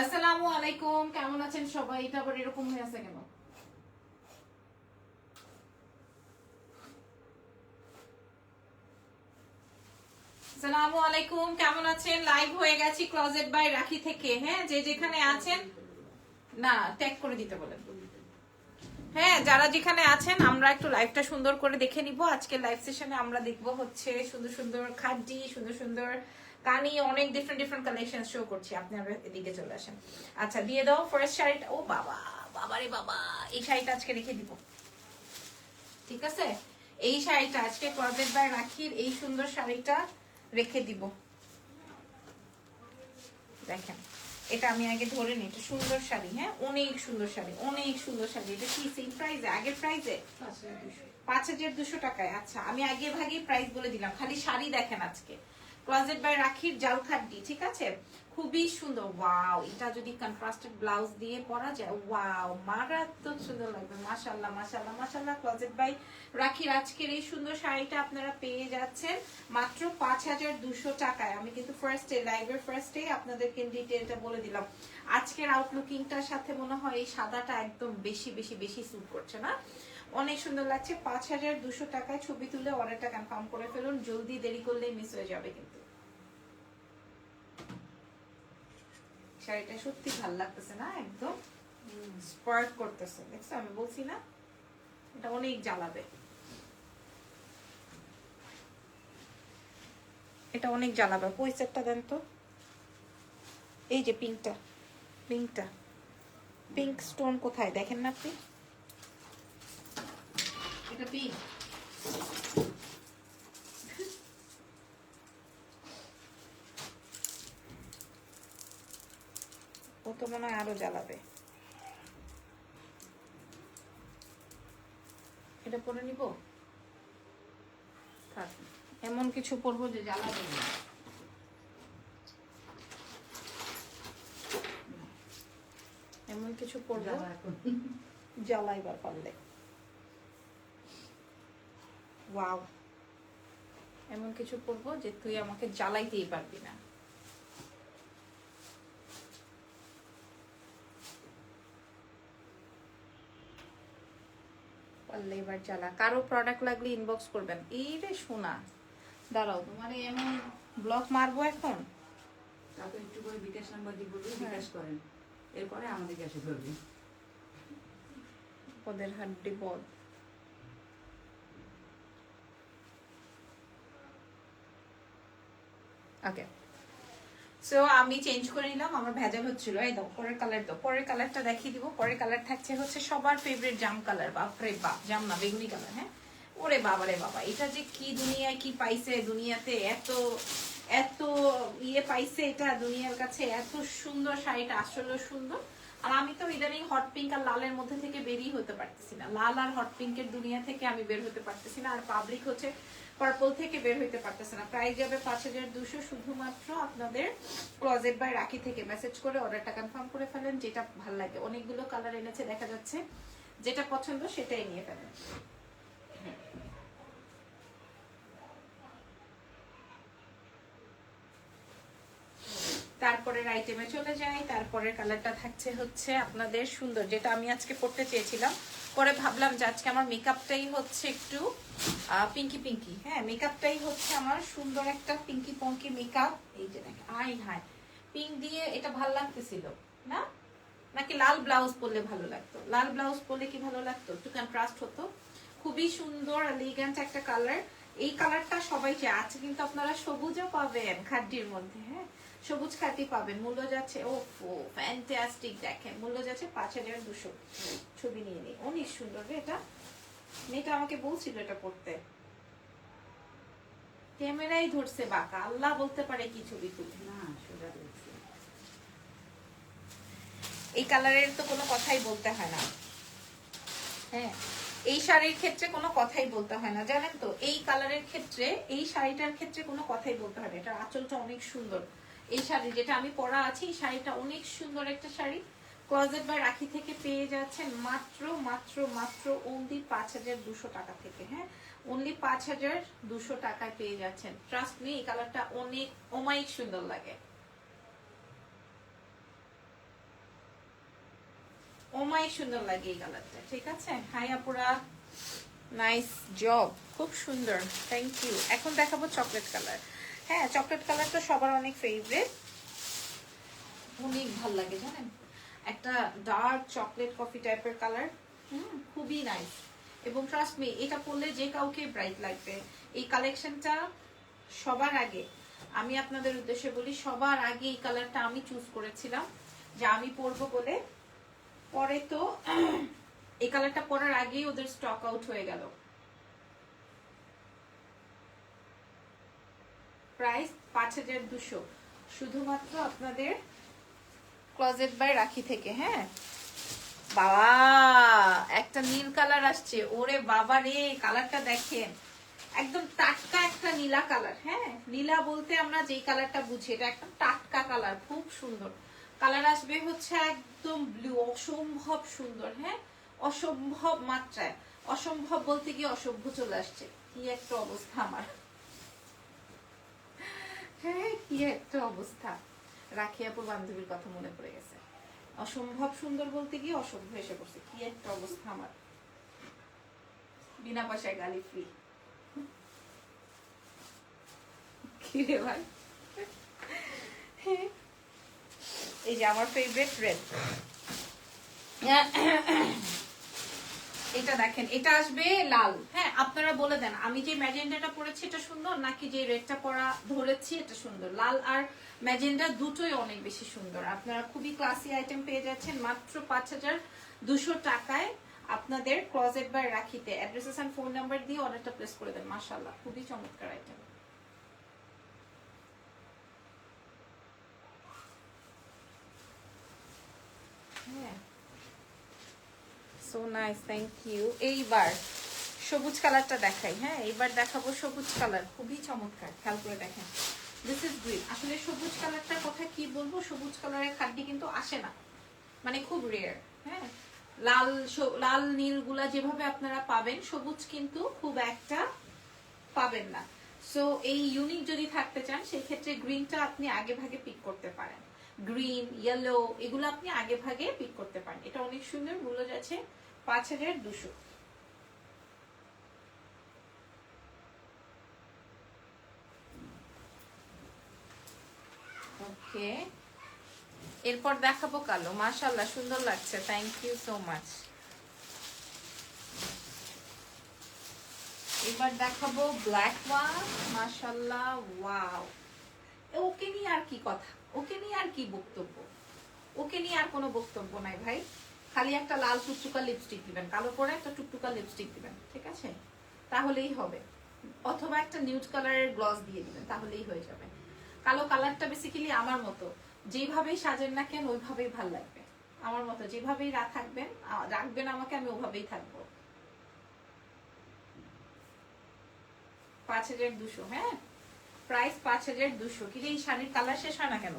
আসসালামু আলাইকুম, কেমন আছেন সবাই? এটা আবার এরকম হয়ে আছে কেন? আলাইকুম, কেমন আছেন? লাইভ হয়ে গেছি বাই রাখি থেকে। হ্যাঁ যে যেখানে আছেন, না ট্যাগ করে দিতে বলেন। হ্যাঁ যারা যেখানে আছেন, আমরা একটু লাইভটা সুন্দর করে দেখে নিব। আজকে লাইভ সেশনে আমরা দেখব হচ্ছে সুন্দর সুন্দর খাড্ডি সুন্দর সুন্দর কানি অনেক ডিফারেন্ট ডিফারেন্ট কালেকশন শো করছি। আপনারা এদিকে চলে আসেন। আচ্ছা দিয়ে দাও ফার্স্ট শাড়িটা। ও বাবা বাবারে বাবা এই শাড়িটা আজকে রেখে দিব। ঠিক আছে? এই শাড়িটা আজকে বাই রাখির এই সুন্দর শাড়িটা রেখে দিব। দেখেন এটা আমি আগে ধরে নিই এটা সুন্দর শাড়ি হ্যাঁ? অনেক সুন্দর শাড়ি অনেক সুন্দর শাড়ি। এটা কি সেম প্রাইসে আগের প্রাইসে পাঁচ হাজার দুশো টাকায়। আচ্ছা আমি আগে ভাগে প্রাইস বলে দিলাম। খালি শাড়ি দেখেন আজকে। ক্লোজেট বাই রাখির জাল খাড্ডি ঠিক আছে? খুবই সুন্দর, ওয়াও, এটা যদি কন্ট্রাস্টেড ব্লাউজ দিয়ে পরা যায়, ওয়াও, মারাত্মক সুন্দর লাগবে মাশাল্লাহ মাশাল্লাহ মাশাল্লাহ ক্লোজেট বাই রাখির আজকের এই সুন্দর শাড়িটা আপনারা পেয়ে যাচ্ছেন মাত্র পাঁচ হাজার দুশো টাকায়। আমি কিন্তু ফার্স্টে লাইভের ফার্স্টে আপনাদেরকে ডিটেলটা বলে দিলাম। আজকের আউটলুকিংটার সাথে মনে হয় এই সাদাটা একদম বেশি বেশি বেশি স্যুট করছে না? অনেক সুন্দর লাগছে। পাঁচ হাজার দুশো টাকায় ছবি তুলে অর্ডারটা কনফার্ম করে ফেলুন। জলদি দেরি করলেই মিস হয়ে যাবে কিন্তু। শাড়িটা সত্যি ভালো লাগতেছে না একদম? স্পার্ক করতেছে। দেখছ, আমি বলছি না, এটা অনেক জ্বালাবে। এটা অনেক জ্বালাবে। পয়সাটা দেন তো। এই যে পিঙ্কটা পিঙ্কটা পিঙ্ক স্টোন কোথায়? দেখেন না আপনি? এটা পিঙ্ক ও তো মনে হয় আরও জ্বালাবে। এটা পরে নিব? থাক। এমন কিছু পরবো যে জ্বালাবে না। এমন কিছু পরবো জ্বালাইবার পারলে। ওয়াও এমন কিছু পরবো যে তুই আমাকে জ্বালাইতেই পারবি না। পারলে এবার জ্বালা। কারও প্রোডাক্ট লাগলে ইনবক্স করবেন। এই রে শোনা দাঁড়াও তোমার এমন ব্লক মারবো এখন? তারপর একটু করে বিকাশ নাম্বার দিয়ে বলবি হ্যাঁ। বিকাশ করেন। এরপরে আমাদের কাছে ধরবি। ওদের হাড্ডি বল। ওকে সো আমি চেঞ্জ করে নিলাম, আমার ভেজাল হচ্ছিল। এই দাও পরের কালার দাও। পরের কালারটা দেখিয়ে দিব। পরের কালার থাকছে হচ্ছে সবার ফেভারিট জাম কালার বাপরে বাপ। জাম না, বেগুনি কালার হ্যাঁ? ওরে বাবা রে বাবা, এটা যে কি দুনিয়ায় কি পাইছে দুনিয়াতে? এত এত ইয়ে পাইছে এটা দুনিয়ার কাছে। এত সুন্দর শাড়িটা আসলে সুন্দর। আর আমি তো ইদানিং হট পিঙ্ক আর লালের মধ্যে থেকে বেরিয়ে হতে পারতেছি না। লাল আর হট পিঙ্কের দুনিয়া থেকে আমি বের হতে পারতেছি না, আর পাবলিক হচ্ছে পার্পল থেকে বের হইতে পারতেছে না। প্রাইস যাবে পাঁচ হাজার দুশো শুধুমাত্র আপনাদের ক্লজেট বাই রাখি থেকে মেসেজ করে অর্ডারটা কনফার্ম করে ফেলেন, যেটা ভালো লাগে। অনেকগুলো কালার এনেছে, দেখা যাচ্ছে যেটা পছন্দ সেটাই নিয়ে ফেলেন তারপরের আইটেমে চলে যাই। তারপরের কালারটা থাকছে হচ্ছে আপনাদের সুন্দর, যেটা আমি আজকে পড়তে চেয়েছিলাম। পরে ভাবলাম যে আজকে আমার মেকআপটাই হচ্ছে একটু পিঙ্কি পিঙ্কি হ্যাঁ মেকআপটাই হচ্ছে আমার সুন্দর একটা পিঙ্কি পঙ্কি মেকআপ এই যে দেখ আই হাই পিঙ্ক দিয়ে এটা ভালো লাগতেছিল, না? নাকি লাল ব্লাউজ পরলে ভালো লাগতো? লাল ব্লাউজ পরলে কি ভালো লাগতো? একটু কন্ট্রাস্ট হতো। খুবই সুন্দর এলিগেন্ট একটা কালার এই কালারটা সবাই চায়। আছে কিন্তু আপনারা সবুজও পাবেন খাড্ডির মধ্যে। সবুজ খাটি পাবেন। মূল্য যাচ্ছে ও ফ্যান্টাস্টিক দেখেন মূল্য যাচ্ছে পাঁচ হাজার দুশো। ছবি নিয়ে নিই। অনেক সুন্দর রে এটা? মেয়েটা আমাকে বলছিল এটা পড়তে। ক্যামেরাই ধরছে বাঁকা। আল্লাহ বলতে পারে কি ছবি তুলে না সোজা দেখছি এই কালারের তো কোনো কথাই বলতে হয় না। হ্যাঁ এই শাড়ির ক্ষেত্রে কোনো কথাই বলতে হয় না। জানেন তো এই কালারের ক্ষেত্রে এই শাড়িটার ক্ষেত্রে কোনো কথাই বলতে হয় না। এটার আঁচলটা অনেক সুন্দর। এই শাড়ি যেটা আমি পরা আছি, এই শাড়িটা অনেক সুন্দর একটা শাড়ি। ক্লোজেট বা রাখি থেকে পেয়ে যাচ্ছেন মাত্র মাত্র মাত্র অনলি পাঁচ হাজার দুশো টাকা থেকে হ্যাঁ? অনলি পাঁচ হাজার দুশো টাকায় পেয়ে যাচ্ছেন। ট্রাস্ট মি এই কালারটা অনেক অমায়িক সুন্দর লাগে। ওমাই সুন্দর লাগে এই কালারটা, ঠিক আছে? হাই আপুরা। নাইস জব খুব সুন্দর থ্যাংক ইউ এখন দেখাবো চকলেট কালার হ্যাঁ চকলেট কালার তো সবার অনেক ফেভারিট অনেক ভালো লাগে, জানেন? একটা ডার্ক চকলেট কফি টাইপের কালার হুম, খুবই নাইস এবং ট্রাস্ট মি এটা পরলে যে কাউকে ব্রাইট লাগবে। এই কালেকশনটা সবার আগে। আমি আপনাদের উদ্দেশ্যে বলি, সবার আগে এই কালারটা আমি চুজ করেছিলাম, যে আমি পরবো বলে। পরে তো, এই কালারটা পরার আগেই ওদের স্টক আউট হয়ে গেল। প্রাইস পাঁচ হাজার দুশো। শুধুমাত্র আপনাদের ক্লোজেট বাই রাখি থেকে হ্যাঁ? বাবা, একটা নীল কালার আসছে। ওরে বাবা রে কালারটা দেখেন। একদম টাটকা একটা নীলা কালার হ্যাঁ? নীলা বলতে আমরা যেই কালারটা বুঝি, এটা একদম টাটকা কালার খুব সুন্দর। কালার আসবে হচ্ছে একদম ব্লু অসম্ভব সুন্দর হ্যাঁ? অসম্ভব মাত্রায়। অসম্ভব বলতে গিয়ে অসভ্য চলে আসছে। কি একটা অবস্থা আমার। হ্যাঁ অসম্ভব সুন্দর বলতে গিয়ে অসভ্য এসে পড়ছে। কি একটা অবস্থা আমার। বিনা পয়সায় গালি ফ্রি কি রে ভাই? এই যে আমার ফেভারিট রেড এটা দেখেন, এটা আসবে লাল। হ্যাঁ আপনারা বলে দেন, আমি যে ম্যাজেন্ডাটা পরেছি এটা সুন্দর, নাকি যে রেডটা পরা, ধরেছি এটা সুন্দর? লাল আর ম্যাজেন্ডা দুটোই অনেক বেশি সুন্দর। আপনারা খুবই ক্লাসি আইটেম পেয়ে যাচ্ছেন, মাত্র পাঁচ হাজার দুশো টাকায় আপনাদের ক্লজেট বাই রাখিতে। অ্যাড্রেসেস অ্যান্ড ফোন নাম্বার দিয়ে অর্ডারটা প্লেস করে দেন মাসাল্লাহ খুবই চমৎকার আইটেম হ্যাঁ সো নাইস থ্যাংক ইউ এইবার সবুজ কালারটা দেখাই হ্যাঁ? এইবার দেখাবো সবুজ কালার, খুবই চমৎকার, খেয়াল করে দেখেন। দিস ইজ গ্রিন আসলে সবুজ কালারটার কথা কি বলব? সবুজ কালারের খাদ্য কিন্তু আসে না। মানে খুব রেয়ার হ্যাঁ? লাল লাল নীলগুলা যেভাবে আপনারা পাবেন, সবুজ কিন্তু খুব একটা পাবেন না। সো এই ইউনিক যদি থাকতে চান সেই ক্ষেত্রে গ্রিনটা আপনি আগে ভাগে পিক করতে পারেন। গ্রিন ইয়েলো এগুলো আপনি আগে ভাগে পিক করতে পারেন। এটা অনেক সুন্দর, মূল্য যাচ্ছে পাঁচ হাজার দুশো। ওকে। এরপর দেখাবো কালো। মাশাল্লাহ সুন্দর লাগছে। থ্যাংক ইউ সো মাচ এবার দেখাবো ব্ল্যাক ওয়ান মাশাল্লাহ ওয়াও ওকে নিয়ে আর কি কথা? ওকে নিয়ে আর কি বক্তব্য? ওকে নিয়ে আর কোনো বক্তব্য নাই ভাই। খালি একটা লাল টুকটুকা লিপস্টিক দিবেন কালো পরে একটা টুকটুকা লিপস্টিক দিবেন ঠিক আছে? তাহলেই হবে। অথবা একটা নিউড কালারের গ্লস দিয়ে দিবেন তাহলেই হয়ে যাবে। কালো কালারটা বেসিক্যালি আমার মতো। যেভাবেই সাজেন না কেন ওইভাবেই ভালো লাগবে। আমার মতো যেভাবেই রা থাকবেন রাখবেন আমাকে আমি ওভাবেই থাকব। পাঁচ হাজার দুশো হ্যাঁ? প্রাইস পাঁচ হাজার দুশো। কিন্তু এই শাড়ির কালার শেষ হয় না কেন?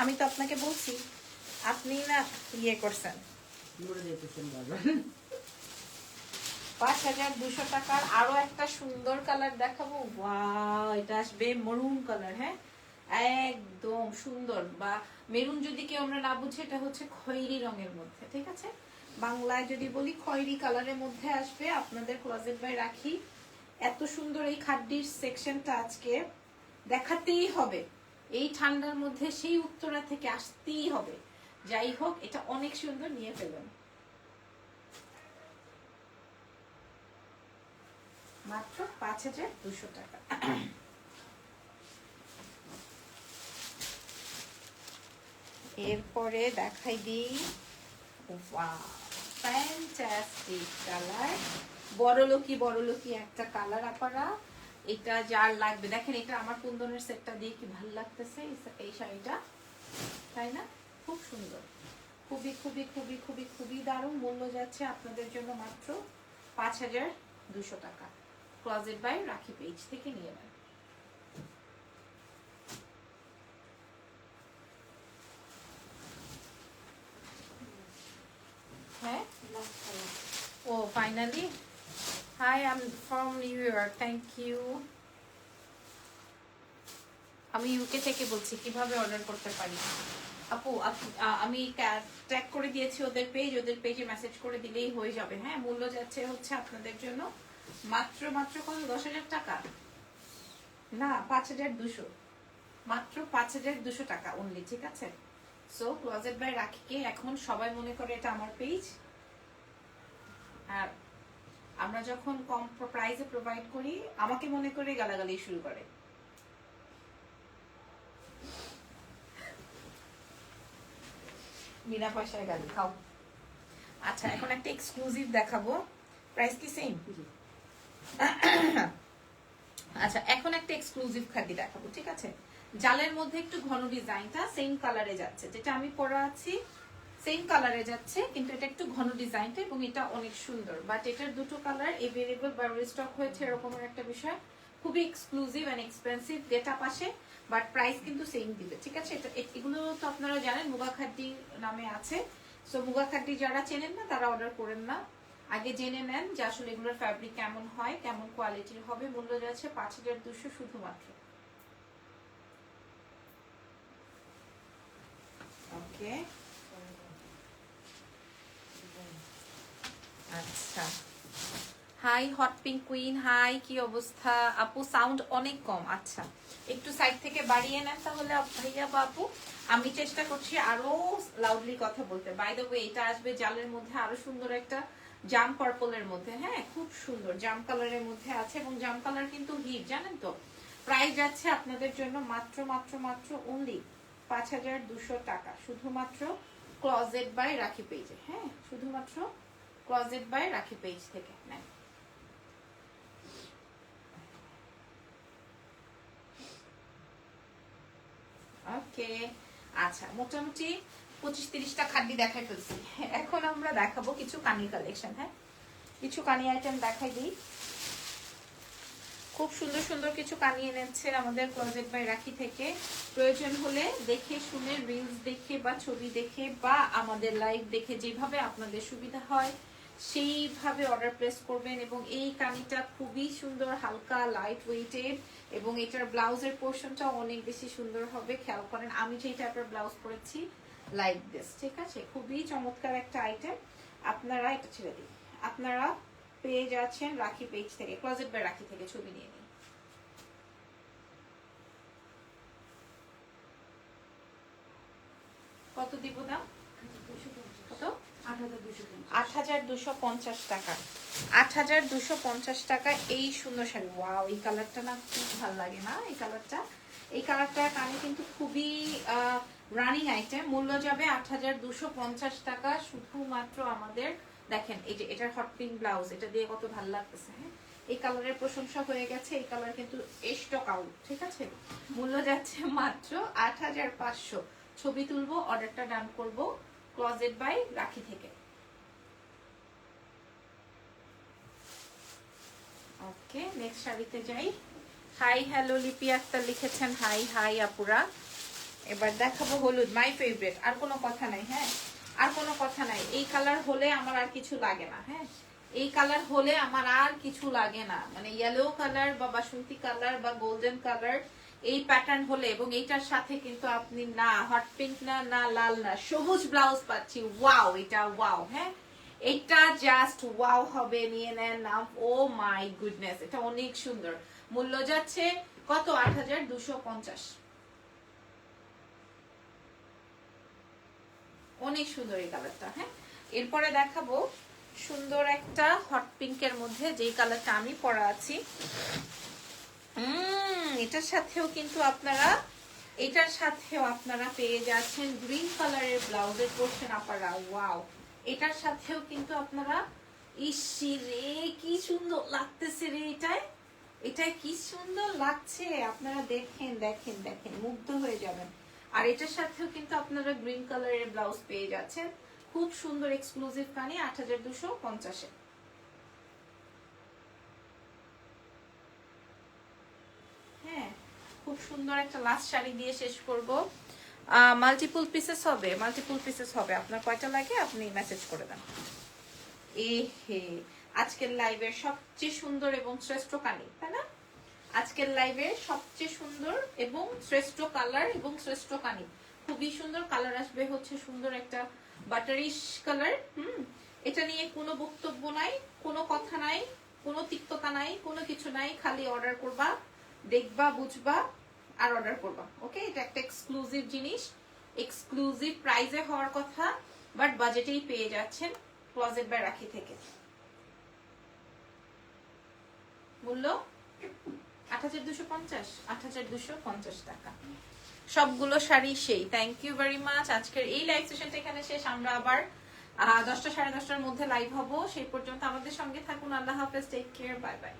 আমি তো আপনাকে বলছি। আপনি না ইয়ে করছেন। পাঁচ হাজার দুশো টাকার আরও একটা সুন্দর কালার দেখাবো। ওয়াও এটা আসবে মরুন কালার হ্যাঁ? একদম সুন্দর। বা মেরুন যদি কেউ আমরা না বুঝি এটা হচ্ছে খয়েরি রঙের মধ্যে ঠিক আছে? বাংলায় যদি বলি খয়েরি কালারের মধ্যে আসবে। আপনাদের ক্লোজেট বাই রাখি। এত সুন্দর এই খাড্ডির সেকশনটা আজকে দেখাতেই হবে। এই ঠান্ডার মধ্যে সেই উত্তরা থেকে আসতেই হবে। যাই হোক, এটা অনেক সুন্দর, নিয়ে ফেলুন। মাত্র পাঁচ হাজার দুশো টাকা। এরপরে দেখাই দিই। ফ্যান্টাস্টিক কালার বড়লোকি বড়লোকি একটা কালার আপারা এটা যার লাগবে। দেখেন, এটা আমার কুন্দনের সেটটা দিয়ে কি ভালো লাগতেছে? এই- এই শাড়িটা, তাই না? খুব সুন্দর। খুবই খুবই খুবই খুবই খুবই দারুণ। মূল্য যাচ্ছে আপনাদের জন্য মাত্র পাঁচ হাজার দুশো টাকা। ক্লোজেট বাই রাখি পেজ থেকে নিয়ে নেন। হ্যাঁ? ও finally hi I am from New York thank you আমি ইউকে থেকে বলছি, কীভাবে অর্ডার করতে পারি? আপু আমি ট্যাগ করে দিয়েছি ওদের পেজ ওদের পেজে মেসেজ করে দিলেই হয়ে যাবে। হ্যাঁ মূল্য যাচ্ছে হচ্ছে আপনাদের জন্য মাত্র মাত্র কত? দশ হাজার টাকা? না, পাঁচ হাজার দুশো। মাত্র পাঁচ হাজার দুশো টাকা অনলি ঠিক আছে? সো ক্লোজেট বাই রাখিকে এখন সবাই মনে করে এটা আমার পেজ আর আমরা যখন কম প্রাইসে প্রোভাইড করি, আমাকে মনে করে গালাগালি শুরু করে। বিনা পয়সায় গালি খাও। আচ্ছা এখন একটা এক্সক্লুসিভ দেখাবো। প্রাইস কি সেম আচ্ছা এখন একটা এক্সক্লুসিভ খাদি দেখাবো ঠিক আছে? জালের মধ্যে একটু ঘন ডিজাইনটা সেম কালারে যাচ্ছে। যেটা আমি পরা আছি সেম কালারে যাচ্ছে কিন্তু এটা একটু ঘন ডিজাইনটা এবং এটা অনেক সুন্দর। বাট এটার দুটো কালার এভেলেবল বা স্টক হয়েছে এরকমের একটা বিষয়। খুবই এক্সক্লুসিভ এন্ড এক্সপেন্সিভ ডেটা পাশে বাট প্রাইস কিন্তু সেম দিবে, ঠিক আছে? এগুলো তো আপনারা জানেন, মুগা খাদ্দি নামে আছে। সো মুগা খাদ্দি যারা চেনেন না, তারা অর্ডার করেন না। আগে জেনে নেন যে আসলে এগুলোর ফ্যাব্রিক কেমন হয়, কেমন কোয়ালিটির হবে। মূল্য যাচ্ছে পাঁচ হাজার দুশো শুধুমাত্র। ওকে আচ্ছা। Hi hot pink queen hi কি অবস্থা? আপু সাউন্ড অনেক কম। আচ্ছা। একটু সাইড থেকে বাড়িয়ে নেন তাহলে ভাইয়া বা আপু আমি চেষ্টা করছি আরও লাউডলি কথা বলতে। বাই দ্য ওয়ে এটা আসবে জালের মধ্যে আরও সুন্দর একটা জাম পার্পলের মধ্যে হ্যাঁ? খুব সুন্দর জাম কালারের মধ্যে আছে এবং জাম কালার কিন্তু হিট, জানেন তো? প্রাইস যাচ্ছে আপনাদের জন্য মাত্র মাত্র মাত্র অনলি পাঁচ হাজার দুশো টাকা। শুধুমাত্র ক্লজেট বাই রাখি পেজে হ্যাঁ? শুধুমাত্র ক্লজেট বাই রাখি পেজ থেকে নেন। ওকে। আচ্ছা মোটামুটি পঁচিশ তিরিশটা খাদ্য দেখাই ফেলছি। এখন আমরা দেখাবো কিছু কানি কালেকশন হ্যাঁ? কিছু কানি আইটেম দেখাই দিই। খুব সুন্দর সুন্দর কিছু কানি এনেছে আমাদের বাই রাখি থেকে। প্রয়োজন হলে দেখে শুনে রিলস দেখে বা ছবি দেখে বা আমাদের লাইভ দেখে যেভাবে আপনাদের সুবিধা হয়, সেইভাবে অর্ডার প্লেস করবেন এবং এই কানিটা খুবই সুন্দর, হালকা লাইট ওয়েটেড এবং এটার ব্লাউজের পোর্শনটা অনেক বেশি সুন্দর হবে। খেয়াল করেন, আমি যেই টাইপের ব্লাউজ পরেছি লাইক দিস ঠিক আছে? খুবই চমৎকার একটা আইটেম আপনারা এটা ছেড়ে দিন। আপনারা পেয়ে যাচ্ছেন রাখি পেজ থেকে ক্লোজেট বাই রাখি থেকে ছবি নিয়ে নিন। কত দিব দাম? কত? আট হাজার দুশো পঞ্চাশ। টাকা। আট হাজার দুশো পঞ্চাশ টাকা এই সুন্দর শাড়ি। ওয়াও এই কালারটা না খুব ভালো লাগে না, এই কালারটা? এই কালারটা কানে কিন্তু খুবই রানিং আইটেম মূল্য যাবে আট হাজার দুশো পঞ্চাশ টাকা। শুধুমাত্র আমাদের, দেখেন, এই যে এটার হট পিঙ্ক ব্লাউজ এটা দিয়ে কত ভালো লাগতেছে হ্যাঁ? এই কালারের প্রশংসা হয়ে গেছে, এই কালার কিন্তু স্টক আউট ঠিক আছে? মূল্য যাচ্ছে মাত্র আট হাজার পাঁচশো। ছবি তুলবো অর্ডারটা ডান করব। ক্লজেট বাই রাখি থেকে। ওকে নেক্সট শাড়িতে যাই। হাই হ্যালো লিপি আক্তার লিখেছেন। হাই হাই আপুরা। এবার দেখাবো হলুদ মাই ফেভারিট আর কোনো কথা নাই হ্যাঁ? আর কোনো কথা নাই। এই কালার হলে আমার আর কিছু লাগে না হ্যাঁ? এই কালার হলে আমার আর কিছু লাগে না। মানে ইয়েলো কালার বা বাসন্তী কালার বা গোল্ডেন কালার এই প্যাটার্ন হলে এবং এইটার সাথে কিন্তু আপনি না হট পিঙ্ক না না লাল না, সবুজ ব্লাউজ পাচ্ছি। ওয়াও এটা ওয়াও হ্যাঁ? এটা জাস্ট ওয়াও হবে, নিয়ে নেন নাম। ও মাই গুডনেস এটা অনেক সুন্দর। মূল্য যাচ্ছে কত? আট হাজার দুশো পঞ্চাশ। অনেক সুন্দর এই কালারটা হ্যাঁ? এরপরে দেখাবো সুন্দর একটা হট পিঙ্কের মধ্যে যেই কালারটা আমি পরা আছি। এটার সাথেও কিন্তু আপনারা, এটার সাথেও আপনারা পেয়ে যাচ্ছেন গ্রিন কালারের ব্লাউজের পোর্শন আপনারা ওয়াও এটার সাথেও কিন্তু আপনারা, ইসি রে, কি সুন্দর লাগতেছে রে এটায়। এটায় কি সুন্দর লাগছে, আপনারা দেখেন দেখেন দেখেন, মুগ্ধ হয়ে যাবেন। আর এটার সাথেও কিন্তু আপনারা গ্রিন কালারের ব্লাউজ পেয়ে যাচ্ছেন। খুব সুন্দর এক্সক্লুসিভ কানি আট হাজার দুশো পঞ্চাশে হ্যাঁ খুব সুন্দর একটা লাস্ট শাড়ি দিয়ে শেষ করব। মাল্টিপল পিসেস হবে মাল্টিপল পিসেস হবে। আপনার কয়টা লাগে আপনি মেসেজ করে দেন। এ হে আজকের লাইভের সবচেয়ে সুন্দর এবং শ্রেষ্ঠ কানি তাই না? আজকের লাইভে সবচেয়ে সুন্দর এবং শ্রেষ্ঠ কালার এবং শ্রেষ্ঠ কানি। খুবই সুন্দর কালার আসবে হচ্ছে সুন্দর একটা বাটারিশ কালার, হুম? এটা নিয়ে কোনো বক্তব্য নাই, কোনো কথা নাই, কোনো তিক্ততা নাই, কোনো কিছু নাই। খালি অর্ডার করবা, দেখবা, বুঝবা আর অর্ডার করবা ওকে এটা একটা এক্সক্লুসিভ জিনিস এক্সক্লুসিভ প্রাইজে হওয়ার কথা বাট বাজেটেই পেয়ে যাচ্ছেন ক্লোজেট বাই রাখি থেকে। মূল্য? আট হাজার দুশো পঞ্চাশ, আট হাজার দুশো পঞ্চাশ টাকা। সবগুলো শাড়ি সেই। থ্যাংক ইউ ভেরি মাচ আজকের এই লাইভ সেশনটা এখানে শেষ। আমরা আবার দশটা সাড়ে দশটার মধ্যে লাইভ হব। সেই পর্যন্ত আমাদের সঙ্গে থাকুন। আল্লাহ হাফেজ। Take care bye bye